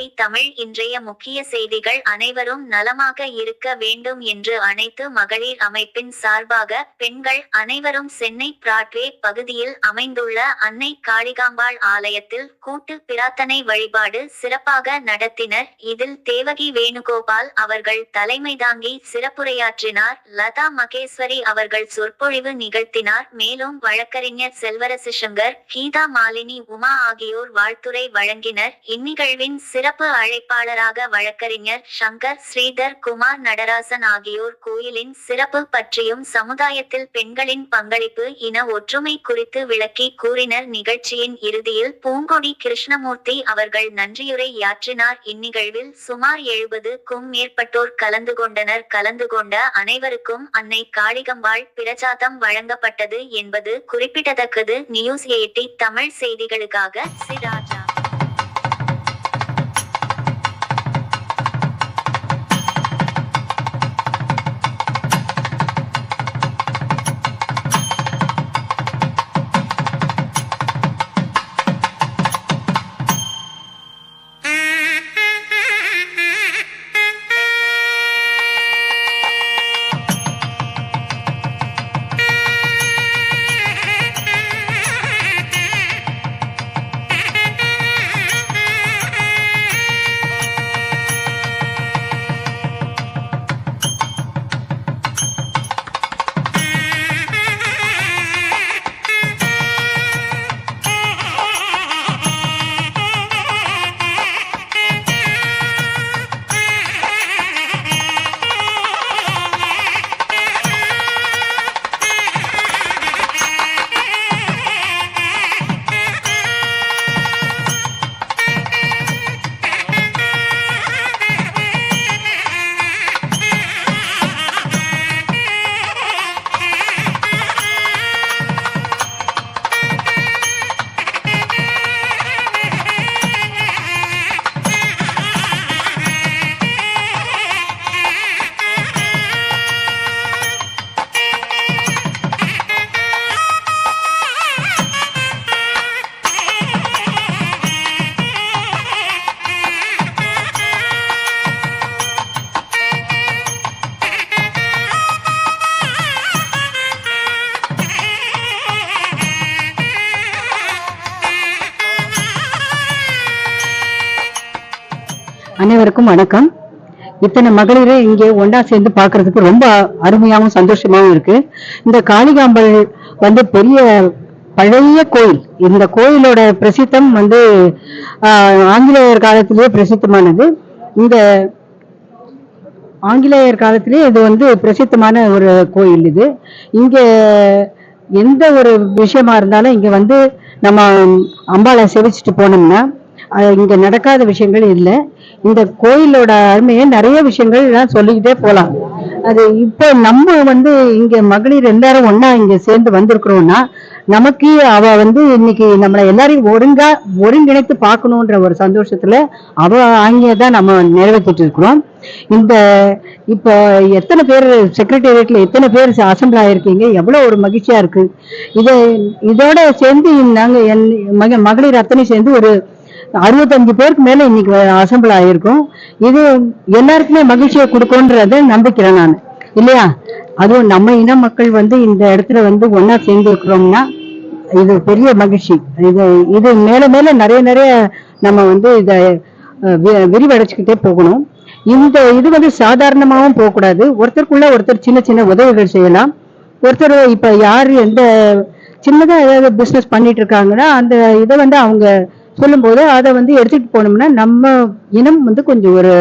Eighty Tamil இன்றைய முக்கிய செய்திகள் அனைவரும் நலமாக இருக்க வேண்டும் என்று அனைத்து மகளிர் அமைப்பின் சார்பாக பெண்கள் அனைவரும் சென்னை பிராட்வே பகுதியில் அமைந்துள்ள அன்னை காளிகாம்பாள் ஆலயத்தில் கூட்டு பிரார்த்தனை வழிபாடு சிறப்பாக நடத்தினர். இதில் தேவகி வேணுகோபால் அவர்கள் தலைமை தாங்கி சிறப்புரையாற்றினார். லதா மகேஸ்வரி அவர்கள் சொற்பொழிவு நிகழ்த்தினார். மேலும் வழக்கறிஞர் செல்வரசி சங்கர் கீதா மாலினி உமா ஆகியோர் வாழ்த்துரை வழங்கினர். இந்நிகழ்வின் சிறப்பு அழைப்பாளராக வழக்கறிஞர் சங்கர் ஸ்ரீதர் குமார் நடராசன் ஆகியோர் கோயிலின் சிறப்பு பற்றியும் சமுதாயத்தில் பெண்களின் பங்களிப்பு இன ஒற்றுமை குறித்து விளக்கி கூறினர். நிகழ்ச்சியின் இறுதியில் பூங்கொடி கிருஷ்ணமூர்த்தி அவர்கள் நன்றியுரை யாற்றினார். இந்நிகழ்வில் சுமார் எழுபதுக்கும் மேற்பட்டோர் கலந்து கொண்டனர். கலந்து கொண்ட அனைவருக்கும் அன்னை காளிகம்பாள் பிரஜாதம் வழங்கப்பட்டது என்பது குறிப்பிடத்தக்கது. நியூஸ் எயிட்டி தமிழ் செய்திகளுக்காக சிராஜா அனைவருக்கும் வணக்கம். இத்தனை மகளிரை இங்கே ஒன்றா சேர்ந்து பார்க்கறதுக்கு ரொம்ப அருமையாகவும் சந்தோஷமாவும் இருக்கு. இந்த காளிகாம்பல் வந்து பெரிய பழைய கோயில். இந்த கோயிலோட பிரசித்தம் வந்து ஆங்கிலேயர் காலத்திலேயே பிரசித்தமானது. இந்த ஆங்கிலேயர் காலத்திலேயே இது வந்து பிரசித்தமான ஒரு கோயில் இது. இங்க எந்த ஒரு விஷயமா இருந்தாலும் இங்க வந்து நம்ம அம்பாளை செவிச்சுட்டு போனோம்னா இங்கே இங்க நடக்காத விஷயங்கள் இல்லை. இந்த கோயிலோட அருமையை நிறைய விஷயங்கள் எல்லாம் சொல்லிக்கிட்டே போகலாம் அது இப்போ நம்ம வந்து இங்க மகளிர் எல்லாரும் ஒன்றா இங்க சேர்ந்து வந்திருக்கிறோம்னா நமக்கு அவ வந்து இன்னைக்கு நம்மளை எல்லாரையும் ஒருங்கா ஒருங்கிணைத்து பார்க்கணுன்ற ஒரு சந்தோஷத்துல அவ ஆங்கிய தான் நம்ம நிறைவேற்றிட்டு இருக்கிறோம். இந்த இப்போ எத்தனை பேர் செக்ரட்டேரியட்ல எத்தனை பேர் அசம்பிள் ஆயிருக்கீங்க? எவ்வளோ ஒரு மகிழ்ச்சியா இருக்கு. இதை இதோட சேர்ந்து நாங்கள் என் மக மகளிர் அத்தனை சேர்ந்து ஒரு அறுபத்தஞ்சு பேருக்கு மேல இன்னைக்கு அசம்பிள் ஆயிருக்கும். இது எல்லாருக்குமே மகிழ்ச்சியை கொடுக்கும்ன்றத நம்பிக்கிறேன் நான். இல்லையா? அதுவும் நம்ம இன மக்கள் வந்து இந்த இடத்துல வந்து ஒன்னா சேர்ந்து இருக்கிறோம்னா இது பெரிய மகிழ்ச்சி. இது இது மேல மேல நிறைய நிறைய நம்ம வந்து இதை வி- விரிவடைச்சுக்கிட்டே போகணும். இந்த இது வந்து சாதாரணமாகவும் போகக்கூடாது. ஒருத்தருக்குள்ள ஒருத்தர் சின்ன சின்ன உதவிகள் செய்யலாம். ஒருத்தர் இப்ப யார் எந்த சின்னதா ஏதாவது பிசினஸ் பண்ணிட்டு இருக்காங்கன்னா அந்த இதை வந்து அவங்க சொல்லும்போது அதை வந்து எடுத்துட்டு போனோம்னா நம்ம இனம் வந்து கொஞ்சம் ஒரு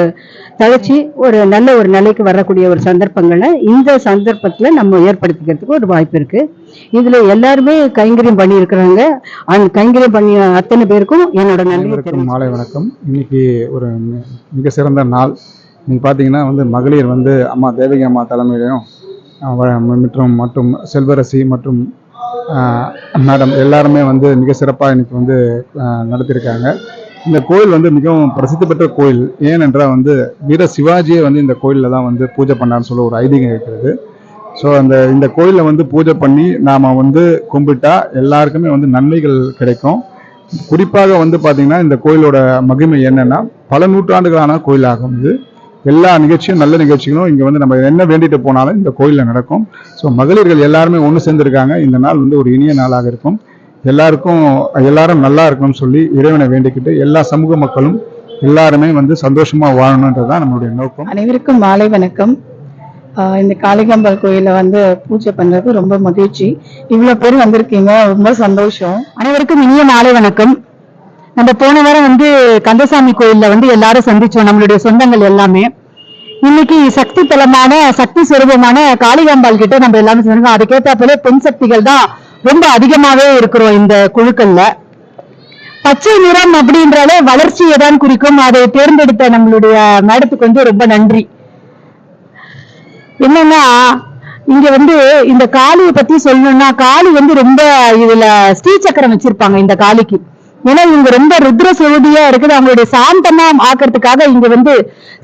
தழைச்சி ஒரு நல்ல ஒரு நிலைக்கு வரக்கூடிய ஒரு சந்தர்ப்பங்களை இந்த சந்தர்ப்பத்தில் நம்ம ஏற்படுத்திக்கிறதுக்கு ஒரு வாய்ப்பு இருக்கு. இதுல எல்லாருமே கைங்கரியம் பண்ணி இருக்கிறாங்க அந்த கைங்கரியம் பண்ணி அத்தனை பேருக்கும் என்னோட நன்றி. மாலை வணக்கம். இன்னைக்கு ஒரு மிக சிறந்த நாள். நீங்கள் பார்த்தீங்கன்னா வந்து மகளிர் வந்து அம்மா தேவகி அம்மா தலைமையிலையும் மற்றும் மற்றும் செல்வரசி மற்றும் மேடம் எல்லாருமே வந்து மிக சிறப்பாக இன்னைக்கு வந்து நடத்தியிருக்காங்க. இந்த கோயில் வந்து மிகவும் பிரசித்தி பெற்ற கோயில். ஏனென்றால் வந்து வீர சிவாஜியே வந்து இந்த கோயிலில் தான் வந்து பூஜை பண்ணான்னு சொல்ல ஒரு ஐதீகம் இருக்கிறது. ஸோ அந்த இந்த கோயிலில் வந்து பூஜை பண்ணி நாம் வந்து கும்பிட்டா எல்லாருக்குமே வந்து நன்மைகள் கிடைக்கும். குறிப்பாக வந்து பார்த்திங்கன்னா இந்த கோயிலோட மகிமை என்னென்னா பல நூற்றாண்டுகளான கோயிலாகும் இது. எல்லா நிகழ்ச்சியும் நல்ல நிகழ்ச்சிகளும் இங்கே வந்து நம்ம என்ன வேண்டிட்டு போனாலும் இந்த கோயிலில் நடக்கும். ஸோ மகளிர்கள் எல்லாருமே ஒன்று சேர்ந்துருக்காங்க. இந்த நாள் வந்து ஒரு இனிய நாளாக இருக்கும். எல்லாருக்கும் எல்லாரும் நல்லா இருக்கணும்னு சொல்லி இறைவனை வேண்டிக்கிட்டு எல்லா சமூக மக்களும் எல்லாருமே வந்து சந்தோஷமாக வாழணுன்றது தான் நம்மளுடைய நோக்கம். அனைவருக்கும் மாலை வணக்கம். இந்த காளிகாம்பாள் கோயில வந்து பூஜை பண்றது ரொம்ப மகிழ்ச்சி. இவ்வளவு பேர் வந்திருக்கீங்க. ரொம்ப சந்தோஷம். அனைவருக்கும் இனிய மாலை வணக்கம். நம்ம போன வாரம் வந்து கந்தசாமி கோயில்ல வந்து எல்லாரும் சந்திச்சோம் நம்மளுடைய சொந்தங்கள் எல்லாமே. இன்னைக்கு சக்தி தலமான சக்தி சுரூபமான காளிகாம்பாள் கிட்ட நம்ம எல்லாமே சொன்னோம். அதுக்கேற்ற பெண் சக்திகள் தான் ரொம்ப அதிகமாவே இருக்கிறோம் இந்த குழுக்கள்ல. பச்சை நிறம் அப்படின்றாலே வளர்ச்சியை தான் குறிக்கும். அதை தேர்ந்தெடுத்த நம்மளுடைய மேடத்துக்கு வந்து ரொம்ப நன்றி. என்னன்னா இங்க வந்து இந்த காளியை பத்தி சொல்லணும்னா காளி வந்து ரொம்ப இதுல ஸ்ரீ சக்கரம் வச்சிருப்பாங்க இந்த காளிக்கு. ஏன்னா இவங்க ரொம்ப ருத்ர சுவதியா இருக்குது. அவங்களுடைய சாந்தமா ஆக்கிறதுக்காக இங்க வந்து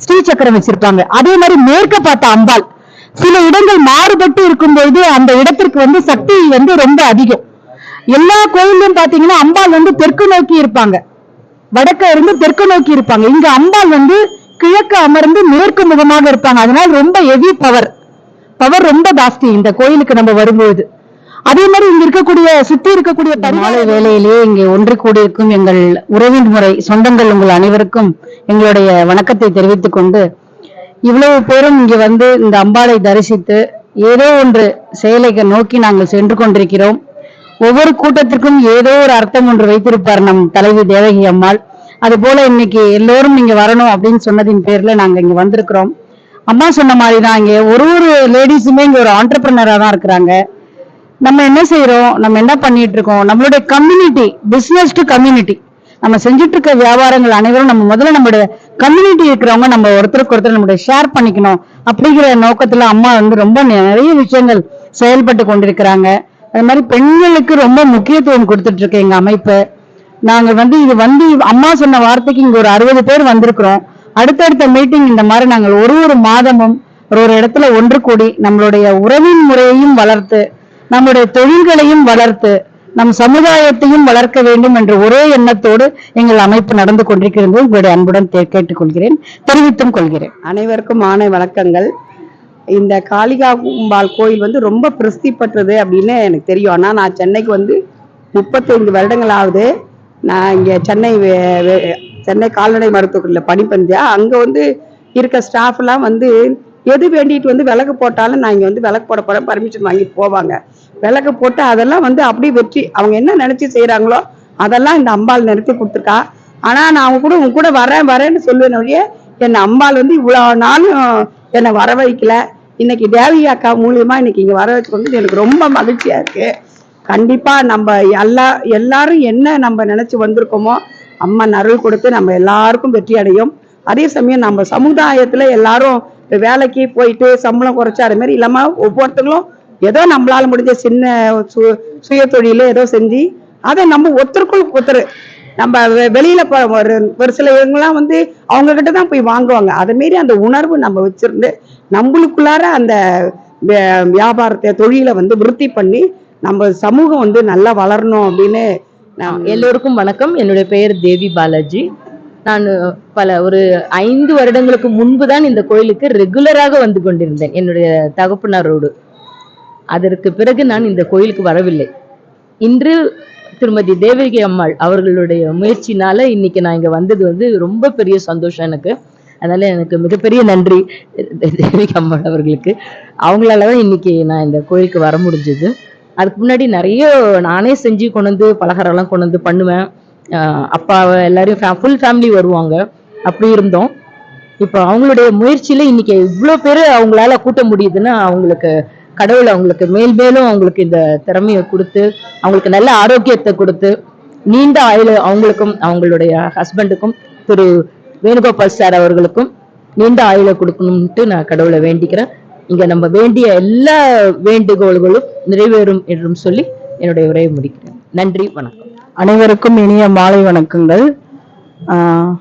ஸ்ரீ சக்கரம் வச்சிருப்பாங்க. அதே மாதிரி மேற்க பார்த்த அம்பாள். சில இடங்கள் மாறுபட்டு இருக்கும்போது அந்த இடத்திற்கு வந்து சக்தி வந்து ரொம்ப அதிகம். எல்லா கோயிலும் பாத்தீங்கன்னா அம்பாள் வந்து தெற்கு நோக்கி இருப்பாங்க. வடக்க இருந்து தெற்கு நோக்கி இருப்பாங்க. இங்க அம்பாள் வந்து கிழக்கு அமர்ந்து மேற்கு முகமாக இருப்பாங்க. அதனால ரொம்ப ஹெவி பவர் பவர் ரொம்ப ஜாஸ்தி இந்த கோயிலுக்கு நம்ம வரும்போது அதே மாதிரி இங்க இருக்கக்கூடிய சுத்தி இருக்கக்கூடிய மாலை வேலையிலேயே இங்கே ஒன்று கூடியிருக்கும் எங்கள் உறவின் முறை சொந்தங்கள் உங்கள் அனைவருக்கும் எங்களுடைய வணக்கத்தை தெரிவித்துக் கொண்டு இவ்வளவு பேரும் இங்க வந்து இந்த அம்பாளை தரிசித்து ஏதோ ஒன்று செயலை நோக்கி நாங்கள் சென்று கொண்டிருக்கிறோம். ஒவ்வொரு கூட்டத்திற்கும் ஏதோ ஒரு அர்த்தம் ஒன்று வைத்திருப்பார் நம் தலைவி தேவகி அம்மாள். அது போல இன்னைக்கு எல்லோரும் இங்க வரணும் அப்படின்னு சொன்னதின் பேர்ல நாங்க இங்க வந்திருக்கிறோம். அம்மா சொன்ன மாதிரி தான் இங்க ஒரு ஒரு லேடிஸுமே இங்க ஒரு ஆண்டர்பிரினரா தான் இருக்கிறாங்க. நம்ம என்ன செய்யறோம் நம்ம என்ன பண்ணிட்டு இருக்கோம்? நம்மளுடைய கம்யூனிட்டி பிசினஸ் டு கம்யூனிட்டி நம்ம செஞ்சுட்டு இருக்க வியாபாரங்கள் அனைவரும் நம்ம முதல்ல நம்மளுடைய கம்யூனிட்டி இருக்கிறவங்க நம்ம ஒருத்தருக்கு ஒருத்தர் நம்மளுடைய ஷேர் பண்ணிக்கணும் அப்படிங்கிற நோக்கத்துல அம்மா வந்து ரொம்ப நிறைய விஷயங்கள் செயல்பட்டு கொண்டிருக்கிறாங்க. அது மாதிரி பெண்களுக்கு ரொம்ப முக்கியத்துவம் கொடுத்துட்டு இருக்கு எங்க அமைப்பு. நாங்க வந்து இது வந்து அம்மா சொன்ன வார்த்தைக்கு இங்க ஒரு அறுபது பேர் வந்திருக்கிறோம். அடுத்தடுத்த மீட்டிங் இந்த மாதிரி நாங்கள் ஒரு ஒரு மாதமும் ஒரு ஒரு இடத்துல ஒன்று கூடி நம்மளுடைய உறவின் முறையையும் வளர்த்து நம்முடைய தொழில்களையும் வளர்த்து நம் சமுதாயத்தையும் வளர்க்க வேண்டும் என்ற ஒரே எண்ணத்தோடு எங்கள் அமைப்பு நடந்து கொண்டிருக்கிறது. உங்களுடைய அன்புடன் கேட்டுக்கொள்கிறேன். தெரிவித்தும் கொள்கிறேன். அனைவருக்கும் மாலை வணக்கங்கள். இந்த காளிகாம்பாள் கோயில் வந்து ரொம்ப பிரசித்தி பெற்றது அப்படின்னு எனக்கு தெரியும். ஆனா நான் சென்னைக்கு வந்து முப்பத்தைந்து வருடங்கள் ஆகுது நான் இங்க சென்னை வே- சென்னை கால்நடை மருத்துவமனையில் பணிபுரிஞ்சேன் அங்க வந்து இருக்க ஸ்டாஃப் எல்லாம் வந்து எது வேண்டிட்டு வந்து விளக்கு போட்டாலும் நான் இங்க வந்து விளக்கு போட போறேன். பர்மிஷன் வாங்கிட்டு போவாங்க. விளக்கு போட்டு அதெல்லாம் வந்து அப்படியே வெற்றி. அவங்க என்ன நினைச்சு செய்யறாங்களோ அதெல்லாம் இந்த அம்பாள் நிறுத்தி கொடுத்துருக்கா. ஆனா நான் அவங்க கூட உங்க கூட வரேன் வரேன்னு சொல்லுவேன் ஒழிய என்னை அம்பாள் வந்து இவ்வளவு நாளும் என்னை வர வைக்கல இன்னைக்கு தேவி அக்கா மூலியமா இன்னைக்கு இங்க வர வச்சு கொண்டு எனக்கு ரொம்ப மகிழ்ச்சியா இருக்கு. கண்டிப்பா நம்ம எல்லா எல்லாரும் என்ன நம்ம நினைச்சு வந்திருக்கோமோ அம்மா அருள் கொடுத்து நம்ம எல்லாருக்கும் வெற்றி அடையும். அதே சமயம் நம்ம சமுதாயத்துல எல்லாரும் வேலைக்கு போயிட்டு சம்பளம் குறைச்சு அது மாதிரி இல்லாம ஒவ்வொருத்தங்களும் ஏதோ நம்மளால முடிஞ்ச சின்ன சு- சுய தொழில ஏதோ செஞ்சு அதை நம்ம ஒருத்தருக்குள் ஒருத்தர் நம்ம வெ- வெளியில ஒரு ஒரு சில இவங்கெல்லாம் வந்து அவங்க கிட்ட தான் போய் வாங்குவாங்க. அதை மாரி அந்த உணர்வு நம்ம வச்சிருந்து நம்மளுக்குள்ளார அந்த வியாபாரத்தை தொழிலை வந்து விருத்தி பண்ணி நம்ம சமூகம் வந்து நல்லா வளரணும் அப்படின்னு நான் எல்லோருக்கும் வணக்கம். என்னுடைய பெயர் தேவி பாலாஜி. நான் பல ஒரு ஐந்து வருடங்களுக்கு முன்பு தான் இந்த கோயிலுக்கு ரெகுலராக வந்து கொண்டிருந்தேன். என்னுடைய தகப்பனாரோடு. அதற்கு பிறகு நான் இந்த கோயிலுக்கு வரவில்லை. இன்று திருமதி தேவகி அம்மாள் அவர்களுடைய முயற்சினால இன்னைக்கு நான் இங்க வந்தது வந்து ரொம்ப பெரிய சந்தோஷம் எனக்கு. அதனால எனக்கு மிகப்பெரிய நன்றி தேவகி அம்மாள் அவர்களுக்கு. அவங்களால தான் இன்னைக்கு நான் இந்த கோயிலுக்கு வர முடிஞ்சது. அதுக்கு முன்னாடி நிறைய நானே செஞ்சு கொண்டு வந்து பலகாரம்லாம் கொண்டு வந்து பண்ணுவேன். அப்பாவை எல்லாரையும் ஃபுல் ஃபேமிலி வருவாங்க. அப்படி இருந்தோம். இப்போ அவங்களுடைய முயற்சியில இன்னைக்கு இவ்வளோ பேர் அவங்களால கூட்ட முடியுதுன்னா அவங்களுக்கு கடவுள் அவங்களுக்கு மேல் மேலும் அவங்களுக்கு இந்த திறமையை கொடுத்து அவங்களுக்கு நல்ல ஆரோக்கியத்தை கொடுத்து நீண்ட ஆயுள் அவங்களுக்கும் அவங்களுடைய ஹஸ்பண்டுக்கும் திரு வேணுகோபால் சார் அவர்களுக்கும் நீண்ட ஆயுளை கொடுக்கணும்ட்டு நான் கடவுளை வேண்டிக்கிறேன். இங்க நம்ம வேண்டிய எல்லா வேண்டுகோள்களும் நிறைவேறும் என்றும் சொல்லி என்னுடைய உரையை முடிக்கிறேன். நன்றி வணக்கம். அனைவருக்கும் இனிய மாலை வணக்கங்கள். ஆஹ்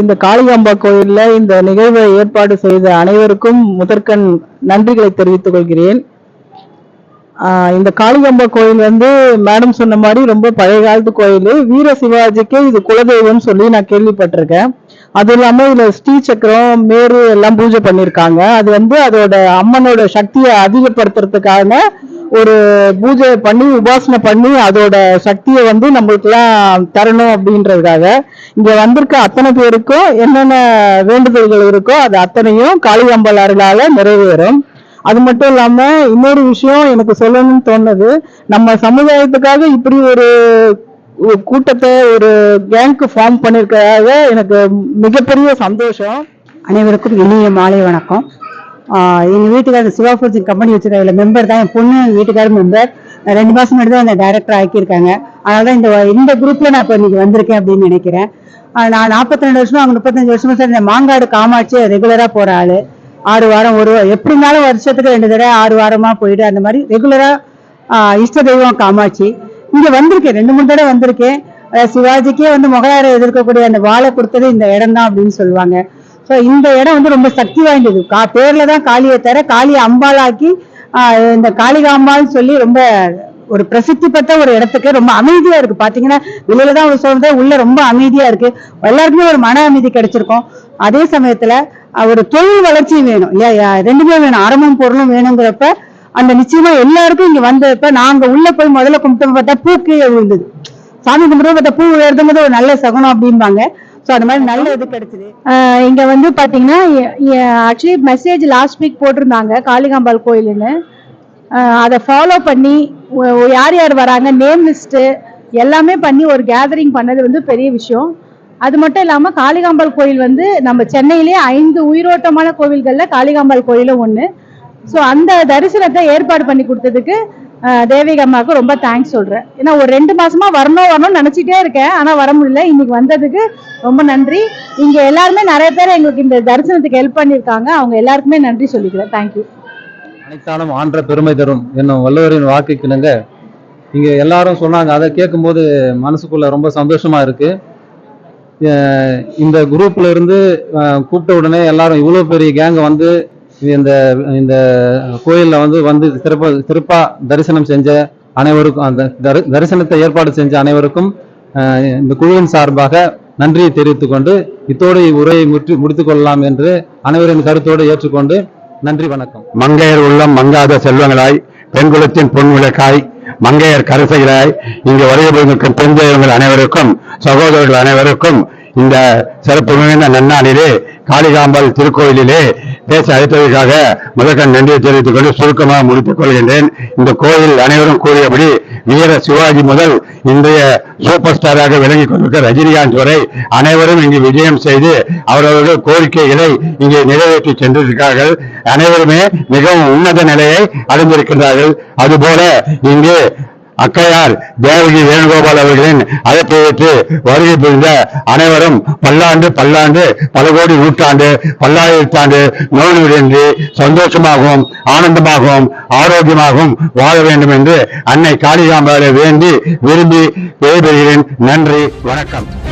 இந்த காளிகாம்பா கோயிலில் இந்த நிகழ்வை ஏற்பாடு செய்த அனைவருக்கும் முதற்கண் நன்றிகளை தெரிவித்துக் கொள்கிறேன். இந்த காளிகாம்பா கோயில் வந்து மேடம் சொன்ன மாதிரி ரொம்ப பழைய காலத்து கோயில். வீர சிவாஜிக்கு இது குலதெய்வம்னு சொல்லி நான் கேள்விப்பட்டிருக்கேன். அது இல்லாம இதுல ஸ்ரீ சக்கரம் மேரு எல்லாம் பூஜை பண்ணியிருக்காங்க அது வந்து அதோட அம்மனோட சக்தியை அதிகப்படுத்துறதுக்கான ஒரு பூஜை பண்ணி உபாசனை பண்ணி அதோட சக்தியை வந்து நம்மளுக்கெல்லாம் தரணும் அப்படின்றதுக்காக இங்க வந்திருக்க அத்தனை பேருக்கும் என்னென்ன வேண்டுதல்கள் இருக்கோ அது அத்தனையும் காளிகம்பல் அருளால நிறைவேறும். அது மட்டும் இல்லாம இன்னொரு விஷயம் எனக்கு சொல்லணும்னு தோணுது. நம்ம சமுதாயத்துக்காக இப்படி ஒரு ஒரு கூட்டத்தை ஒரு கேங்க் ஃபார்ம் பண்ணிருக்கிறதாக எனக்கு மிகப்பெரிய சந்தோஷம். அனைவருக்கும் இனிய மாலை வணக்கம். ஆஹ் எங்க வீட்டுக்காரர் சிவா ஃபுட்ஸ் கம்பெனி வச்சிருக்க மெம்பர் தான். என் பொண்ணு எங்க வீட்டுக்காரர் மெம்பர் ரெண்டு மாசம் முன்னாடி தான் அந்த டைரக்டர் ஆக்கியிருக்காங்க. அதனால தான் இந்த இந்த குரூப்ல நான் இப்போ இன்னைக்கு வந்திருக்கேன் அப்படின்னு நினைக்கிறேன். நான் நாற்பத்தி ரெண்டு வருஷமா அவங்க முப்பத்தஞ்சு வருஷமா சார் இந்த மாங்காடு காமாட்சி ரெகுலரா போற ஆளு. ஆறு வாரம் ஒரு எப்படி இருந்தாலும் வருஷத்துக்கு ரெண்டு தடவை ஆறு வாரமா போயிட்டு அந்த மாதிரி ரெகுலரா இஷ்ட தெய்வம் காமாட்சி. இங்க வந்திருக்கேன். ரெண்டு மூணு தடவை வந்திருக்கேன். சிவாஜிக்கே வந்து முகலாயரை எதிர்க்கக்கூடிய அந்த வாழை கொடுத்தது இந்த இடம் தான் அப்படின்னு சொல்லுவாங்க. ஸோ இந்த இடம் வந்து ரொம்ப சக்தி வாய்ந்தது. கா பேர்ல தான் காளியை தர காளியை அம்பாளாக்கி இந்த காளிகாம்பாள்னு சொல்லி ரொம்ப ஒரு பிரசித்தி பெற்ற ஒரு இடத்துக்கு ரொம்ப அமைதியா இருக்கு. பாத்தீங்கன்னா வெளியில தான் சொல்றது உள்ள ரொம்ப அமைதியா இருக்கு. எல்லாருக்குமே ஒரு மன அமைதி கிடைச்சிருக்கும். அதே சமயத்துல ஒரு தொழில் வளர்ச்சியும் வேணும் இல்லையா? ரெண்டுமே வேணும். அறமும் பொருளும் வேணுங்கிறப்ப அந்த நிச்சயமா எல்லாருக்கும் இங்க வந்தப்ப நாங்க உள்ள போய் முதல்ல கும்பிட்டு பார்த்தா பூ கீழே விழுந்தது. சாமி கும்பிட்டு பார்த்தா பூ விழுறதுங்கிறது ஒரு நல்ல சகுனம் அப்படிம்பாங்க. ஸோ அந்த மாதிரி நல்ல இது கிடைச்சிது. இங்கே இங்க வந்து பாத்தீங்கன்னா ஆக்சுவலி மெசேஜ் லாஸ்ட் வீக் போட்டிருந்தாங்க காளிகாம்பாள் கோயிலுன்னு. அதை ஃபாலோ பண்ணி யார் யார் வராங்க நேம் லிஸ்ட்டு எல்லாமே பண்ணி ஒரு கேதரிங் பண்ணது வந்து பெரிய விஷயம். அது மட்டும் இல்லாமல் காளிகாம்பாள் கோயில் வந்து நம்ம சென்னையிலே ஐந்து உயிரோட்டமான கோவில்களில் காளிகாம்பாள் கோயிலும் ஒன்று ஸோ அந்த தரிசனத்தை ஏற்பாடு பண்ணி கொடுத்ததுக்கு தேவிகா அம்மாவுக்கு ரொம்ப தேங்க்ஸ் சொல்கிறேன் ஏன்னா ஒரு ரெண்டு மாசமா வரணும் வரணும்னு நினச்சிட்டே இருக்கேன். ஆனால் வர முடியல. இன்னைக்கு வந்ததுக்கு ரொம்ப நன்றி. இங்கே எல்லாருமே நிறைய பேர் எங்களுக்கு இந்த தரிசனத்துக்கு ஹெல்ப் பண்ணியிருக்காங்க. அவங்க எல்லாருக்குமே நன்றி சொல்லிக்கிறேன். தேங்க்யூ அனைத்தாலும் ஆன்ற பெருமை தரும் என்னும் வள்ளுவரின் வாக்குக்கிணங்க இங்கே எல்லாரும் சொன்னாங்க. அதை கேட்கும்போது மனசுக்குள்ள ரொம்ப சந்தோஷமா இருக்கு. இந்த குரூப்ல இருந்து கூப்பிட்ட உடனே எல்லாரும் இவ்வளோ பெரிய கேங் வந்து இந்த இந்த கோயிலில் வந்து வந்து திருப்ப திருப்பா தரிசனம் செஞ்ச அனைவருக்கும் அந்த தரி- தரிசனத்தை ஏற்பாடு செஞ்ச அனைவருக்கும் இந்த குழுவின் சார்பாக நன்றியை தெரிவித்துக் கொண்டு இத்தோடு உரையை முற்றி முடித்துக் கொள்ளலாம் என்று அனைவரின் கருத்தோடு ஏற்றுக்கொண்டு நன்றி வணக்கம். மங்கையர் உள்ளம் மங்காத செல்வங்களாய் பெண்குலத்தின் பொன் விளக்காய் மங்கையர் கரசைகளாய் இங்கு வருகை புரிந்திருக்கும் பெண் தெய்வங்கள் அனைவருக்கும் சகோதரர்கள் அனைவருக்கும் இந்த சிறப்பு மிகுந்த நன்னாளிலே காளிகாம்பாள் திருக்கோயிலிலே பேச அழைத்ததற்காக முதற்கண் நன்றியை தெரிவித்துக் கொண்டு சுருக்கமாக முடித்துக் கொள்கின்றேன். இந்த கோயில் அனைவரும் கூறியபடி வீர சிவாஜி முதல் இன்றைய சூப்பர் ஸ்டாராக விளங்கிக் கொண்டிருக்கிற ரஜினிகாந்த் வரை அனைவரும் இங்கு விஜயம் செய்து அவரவர்கள் கோரிக்கைகளை இங்கே நிறைவேற்றி சென்றிருக்கிறார்கள். அனைவருமே மிகவும் உன்னத நிலையை அடைந்திருக்கின்றார்கள். அதுபோல இங்கு அக்கையார் தேவகி வேணுகோபால் அவர்களின் அழைப்பை ஏற்று வருகை புரிந்த அனைவரும் பல்லாண்டு பல்லாண்டு பல கோடி நூற்றாண்டு பல்லாயிரத்தாண்டு நோய்நொடியின்றி சந்தோஷமாகவும் ஆனந்தமாகவும் ஆரோக்கியமாகவும் வாழ வேண்டும் என்று அன்னை காளிகாம்பாளை வேண்டி விரும்பி விடைபெறுகிறேன். நன்றி வணக்கம்.